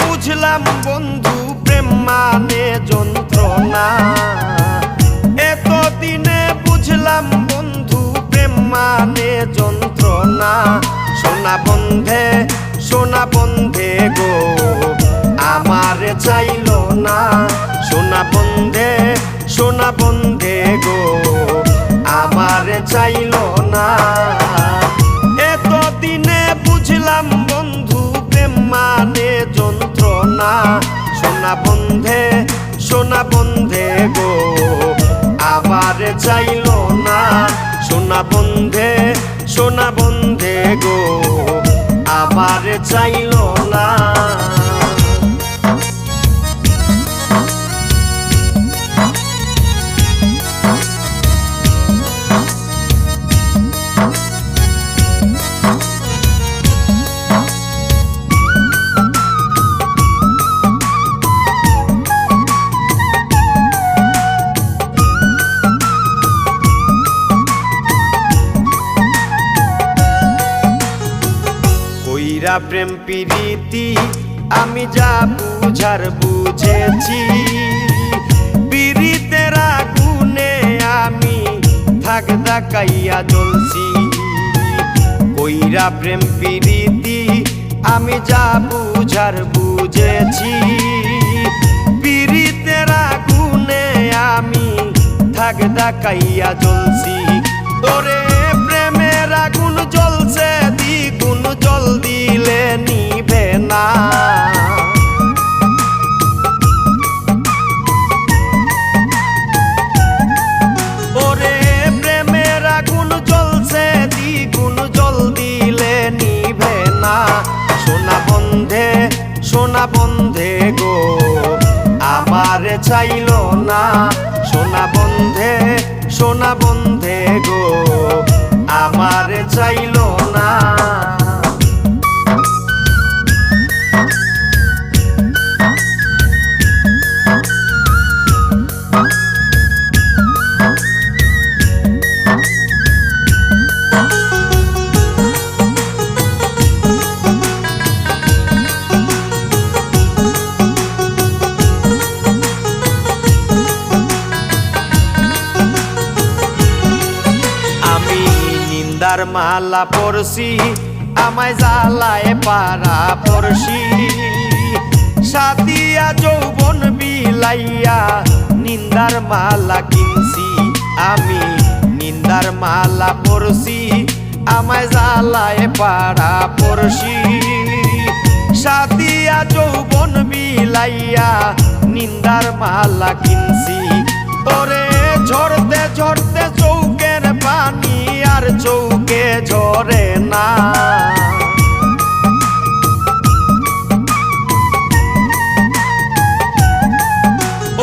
বুঝলাম বন্ধু, প্রেম মানে যন্ত্রণা। এতদিনে বুঝলাম বন্ধু, প্রেম মানে যন্ত্রণা। সোনা বন্ধে সোনা বন্ধে গো, আমার চাইল না। সোনা বন্ধে সোনা বন্ধে গো। বন্ধে সোনা বন্ধে গো। আবার চাইল না সোনা বন্ধে সোনা বন্ধে গো। আবার চাইল কইরা প্রেম প্রীতি, আমি যা বুঝার বুঝেছি। পীড়িতের আগুনে আমি থাক দাকাইয়া জ্বলছি। কইরা প্রেম প্রীতি, আমি যা বুঝার বুঝেছি। পীড়িতের আগুনে আমি থাক দাকাইয়া জ্বলছি। তোরে প্রেমের আগুন জ্বলছে দ্বিগুণ জল দিলে নিবে না। ওরে প্রেমের দ্বিগুণ জল দিলে নিবে না। সোনা বন্ধে বন্ধে গো, আমার চাইল না। সোনা বন্ধে সোনা বন্ধে নিন্দার মালা পড়ছি আমায় জ্বালায় পারা পড়ছি সাদিয়া যৌবন বিলাইয়া নিন্দার মালা কিনছি, আমি নিন্দার মালা পড়ছি আমায় জ্বালায় পারা পড়ছি সাদিয়া যৌবন বিলাইয়া নিন্দার মালা কিনছি ওরে চৌকের আর চৌকে ঝরে না।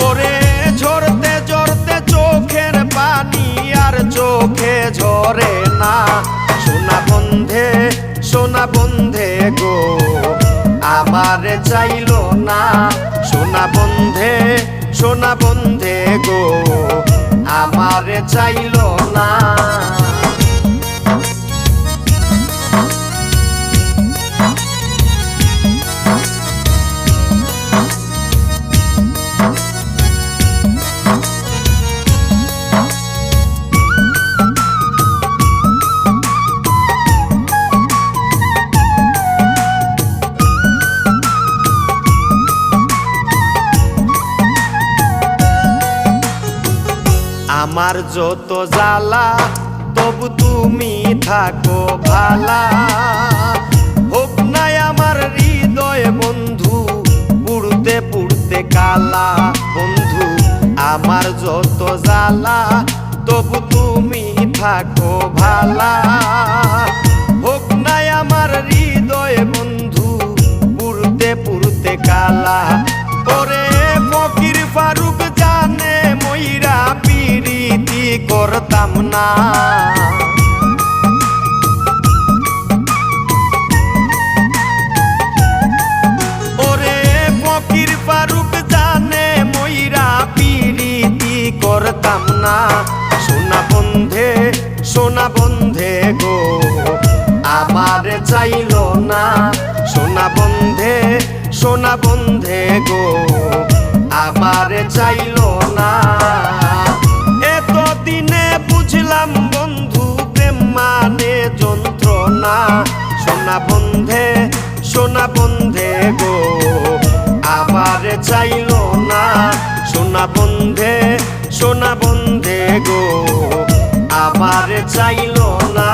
ওরে ঝরতে ঝরতে চোখের পানি আর চোখে ঝরে না। সোনা বন্ধে সোনা বন্ধে গো, আমার চাইল না। সোনা বন্ধে সোনা বন্ধে গো, আমার চাইল না। আমার যত জ্বালা, তবু তুমি থাকো ভালা। হোক নাই আমার হৃদয় বন্ধু, পুড়তে পুড়তে কালা। বন্ধু, আমার যত জ্বালা, তবু তুমি থাকো ভালা। করতাম না। ওরে ফকির ফারুক জানে ময়রা পিরিতি করতাম না। সোনা বন্ধে সোনা বন্ধে গো, আমার চাইল না। সোনা বন্ধে সোনা বন্ধে গো, আমার চাইল না। বন্ধে গো আবার চাইল না। সোনা বন্ধে সোনা বন্ধে গো আবার চাইল না।